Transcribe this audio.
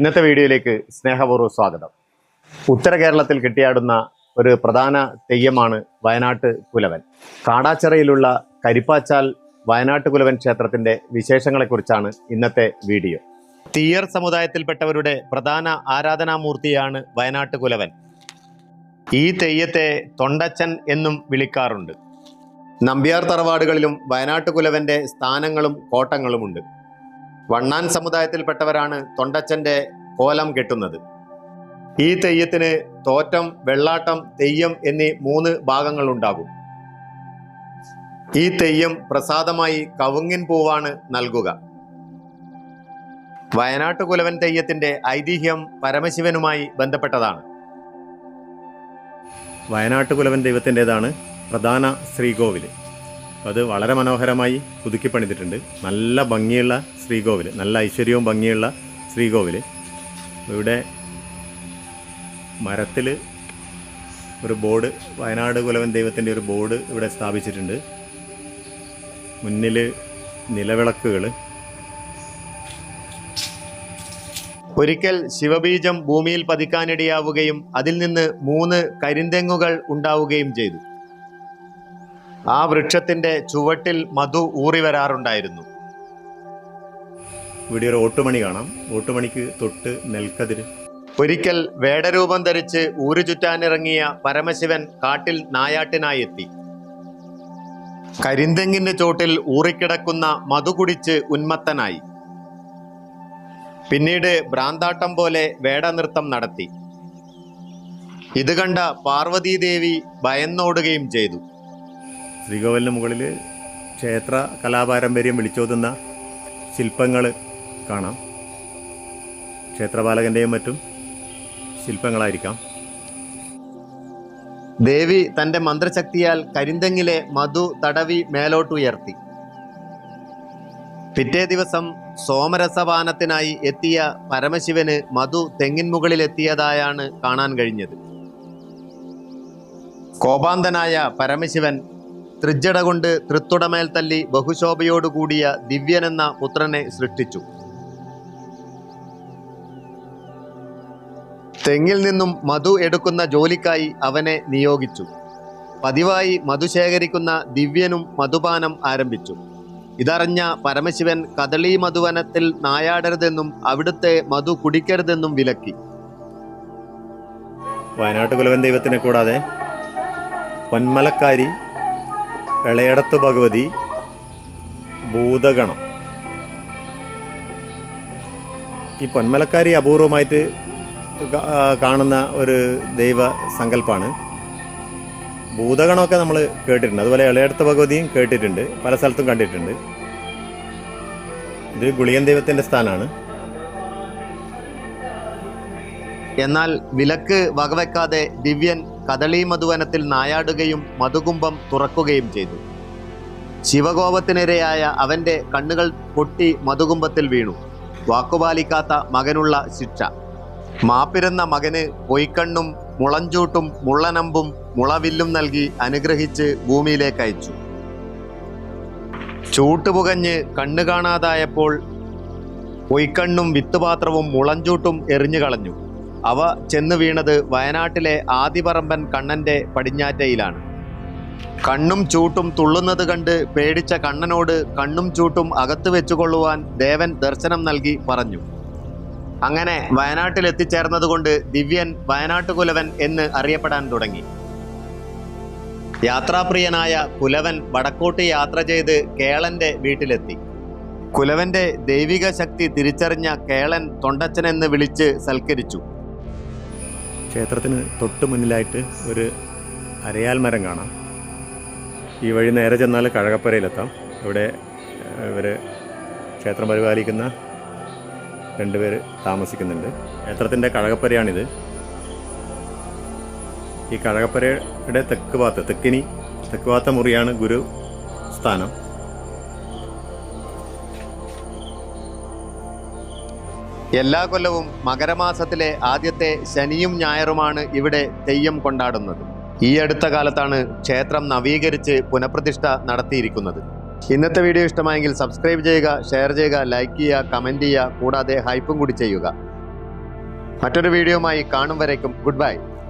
ഇന്നത്തെ വീഡിയോയിലേക്ക് സ്നേഹപൂർവം സ്വാഗതം. ഉത്തര കേരളത്തിൽ കെട്ടിയാടുന്ന ഒരു പ്രധാന തെയ്യമാണ് വയനാട്ട് കുലവൻ. കാടാച്ചിറയിലുള്ള കരിപ്പാച്ചാൽ വയനാട്ട് കുലവൻ ക്ഷേത്രത്തിന്റെ വിശേഷങ്ങളെക്കുറിച്ചാണ് ഇന്നത്തെ വീഡിയോ. തീയർ സമുദായത്തിൽപ്പെട്ടവരുടെ പ്രധാന ആരാധനാമൂർത്തിയാണ് വയനാട്ട് കുലവൻ. ഈ തെയ്യത്തെ തൊണ്ടച്ചൻ എന്നും വിളിക്കാറുണ്ട്. നമ്പ്യാർ തറവാടുകളിലും വയനാട്ട് കുലവന്റെ സ്ഥാനങ്ങളും കോട്ടങ്ങളുമുണ്ട്. വണ്ണാൻ സമുദായത്തിൽപ്പെട്ടവരാണ് തൊണ്ടച്ചന്റെ കോലം കെട്ടുന്നത്. ഈ തെയ്യത്തിന് തോറ്റം വെള്ളാട്ടം തെയ്യം എന്നീ മൂന്ന് ഭാഗങ്ങളുണ്ടാകും. ഈ തെയ്യം പ്രസാദമായി കവുങ്ങിൻ പൂവാണ് നൽകുക. വയനാട്ട് കുലവൻ തെയ്യത്തിന്റെ ഐതിഹ്യം പരമശിവനുമായി ബന്ധപ്പെട്ടതാണ്. വയനാട്ട് കുലവൻ ദൈവത്തിന്റെതാണ് പ്രധാന ശ്രീകോവിൽ അത് വളരെ മനോഹരമായി പുതുക്കി പണിതിട്ടുണ്ട് നല്ല ഭംഗിയുള്ള ശ്രീകോവിൽ. നല്ല ഐശ്വര്യവും ഭംഗിയുള്ള ശ്രീകോവിൽ. ഇവിടെ മരത്തിൽ ഒരു ബോർഡ് വയനാട് കുലവൻ ദൈവത്തിന്റെ ഒരു ബോർഡ് ഇവിടെ സ്ഥാപിച്ചിട്ടുണ്ട്. മുന്നിൽ നിലവിളക്കുകൾ. ഒരിക്കൽ ശിവബീജം ഭൂമിയിൽ പതിക്കാനിടയാവുകയും അതിൽ നിന്ന് മൂന്ന് കരിന്തെങ്ങുകൾ ഉണ്ടാവുകയും ചെയ്തു. ആ വൃക്ഷത്തിന്റെ ചുവട്ടിൽ മധു ഊറി വരാറുണ്ടായിരുന്നു. ഇവിടെ ഒരു ഓട്ടുമണി കാണാം. ഓട്ടുമണിക്ക് തൊട്ട് നെൽക്കതിര്. ഒരിക്കൽ വേടരൂപം ധരിച്ച് ഊരു ചുറ്റാനിറങ്ങിയ പരമശിവൻ കാട്ടിൽ നായാട്ടിനായി എത്തി കരിന്തെങ്ങിന്റെ ചോട്ടിൽ ഊറിക്കിടക്കുന്ന മധു കുടിച്ച് ഉന്മത്തനായി. പിന്നീട് ഭ്രാന്താട്ടം പോലെ വേടനൃത്തം നടത്തി. ഇത് കണ്ട പാർവതീദേവി ഭയന്നോടുകയും ചെയ്തു. ശ്രീകോവിലിന് മുകളിൽ ക്ഷേത്ര കലാപാരമ്പര്യം വിളിച്ചോതുന്ന ശില്പങ്ങൾ കാണാം. ക്ഷേത്രപാലകന്റെയും മറ്റും ശില്പങ്ങളായിരിക്കാം. ദേവി തന്റെ മന്ത്രശക്തിയാൽ കരിന്തെങ്ങിലെ മധു തടവി മേലോട്ടുയർത്തി. പിറ്റേ ദിവസം സോമരസപാനത്തിനായി എത്തിയ പരമശിവന് മധു തെങ്ങിൻ മുകളിലെത്തിയതായാണ് കാണാൻ കഴിഞ്ഞത്. കോപാന്തനായ പരമശിവൻ തൃജ്ജട കൊണ്ട് തൃത്തുടമേൽ തല്ലി ബഹുശോഭയോടുകൂടിയ ദിവ്യനെന്ന പുത്രനെ സൃഷ്ടിച്ചു. തെങ്ങിൽ നിന്നും മധു എടുക്കുന്ന ജോലിക്കായി അവനെ നിയോഗിച്ചു. പതിവായി മധു ശേഖരിക്കുന്ന ദിവ്യനും മധുപാനം ആരംഭിച്ചു. ഇതറിഞ്ഞ പരമശിവൻ കദളി മധുവനത്തിൽ നായാടരുതെന്നും അവിടുത്തെ മധു കുടിക്കരുതെന്നും വിലക്കി. വയനാട്ട് കുലവൻ ദൈവത്തിനെ കൂടാതെ പൊന്മലക്കാരി ഇളയടത്ത് ഭഗവതി ഭൂതഗണം. ഈ പൊന്മലക്കാരി അപൂർവമായിട്ട് കാണുന്ന ഒരു ദൈവ സങ്കല്പമാണ് ഭൂതഗണമൊക്കെ നമ്മൾ കേട്ടിട്ടുണ്ട്. അതുപോലെ ഇളയടത്ത് ഭഗവതിയും കേട്ടിട്ടുണ്ട്. പല സ്ഥലത്തും കണ്ടിട്ടുണ്ട്. ഇത് ഗുളിയൻ ദൈവത്തിന്റെ സ്ഥാനമാണ് എന്നാൽ വിലക്ക് വകവെക്കാതെ ദിവ്യൻ കദളി മധുവനത്തിൽ നായാടുകയും മധുകുംഭം തുറക്കുകയും ചെയ്തു. ശിവകോപത്തിനിരയായ അവന്റെ കണ്ണുകൾ പൊട്ടി മധുകുംഭത്തിൽ വീണു. വാക്കുപാലിക്കാത്ത മകനുള്ള ശിക്ഷ. മാപ്പിരുന്ന മകന് പൊയ്ക്കണ്ണും മുളഞ്ചൂട്ടും മുള്ളനമ്പും മുളവില്ലും നൽകി അനുഗ്രഹിച്ച് ഭൂമിയിലേക്ക് അയച്ചു. ചൂട്ടുപുകഞ്ഞ് കണ്ണു കാണാതായപ്പോൾ പൊയ്ക്കണ്ണും വിത്തുപാത്രവും മുളഞ്ചൂട്ടും എറിഞ്ഞു കളഞ്ഞു. അവ ചെന്ന് വീണത് വയനാട്ടിലെ ആദിപറമ്പൻ കണ്ണന്റെ പടിഞ്ഞാറ്റയിലാണ്. കണ്ണും ചൂട്ടും തുള്ളുന്നത് കണ്ട് പേടിച്ച കണ്ണനോട് കണ്ണും ചൂട്ടും അകത്തു വെച്ചുകൊള്ളുവാൻ ദേവൻ ദർശനം നൽകി പറഞ്ഞു. അങ്ങനെ വയനാട്ടിൽ എത്തിച്ചേർന്നതുകൊണ്ട് ദിവ്യൻ വയനാട്ടുകുലവൻ എന്ന് അറിയപ്പെടാൻ തുടങ്ങി. യാത്രാപ്രിയനായ കുലവൻ വടക്കോട്ട് യാത്ര ചെയ്ത് കേളന്റെ വീട്ടിലെത്തി. കുലവന്റെ ദൈവിക ശക്തി തിരിച്ചറിഞ്ഞ കേളൻ തൊണ്ടച്ചൻ എന്ന് വിളിച്ച് സൽക്കരിച്ചു. ക്ഷേത്രത്തിന് തൊട്ട് മുന്നിലായിട്ട് ഒരു അരയാൽ മരം കാണാം. ഈ വഴി നേരെ ചെന്നാൽ കഴകപ്പുരയിലെത്താം. ഇവിടെ ഇവർ ക്ഷേത്രം പരിപാലിക്കുന്ന രണ്ടുപേര് താമസിക്കുന്നുണ്ട്. ക്ഷേത്രത്തിന്റെ കഴകപ്പരയാണിത് ഈ കഴകപ്പരയുടെ തെക്ക് ഭാഗത്ത് തെക്കിനി തെക്ക് ഭാഗത്തെ മുറിയാണ് ഗുരു സ്ഥാനം. എല്ലാ കൊല്ലവും മകരമാസത്തിലെ ആദ്യത്തെ ശനിയും ഞായറുമാണ് ഇവിടെ തെയ്യം കൊണ്ടാടുന്നത്. ഈ അടുത്ത കാലത്താണ് ക്ഷേത്രം നവീകരിച്ച് പുനഃപ്രതിഷ്ഠ നടത്തിയിരിക്കുന്നത്. ഇന്നത്തെ വീഡിയോ ഇഷ്ടമായെങ്കിൽ സബ്സ്ക്രൈബ് ചെയ്യുക ഷെയർ ചെയ്യുക ലൈക്ക് ചെയ്യുക കമന്റ് ചെയ്യുക കൂടാതെ ഹൈപ്പും കൂടി ചെയ്യുക. മറ്റൊരു വീഡിയോയുമായി കാണും വരേക്കും. Good bye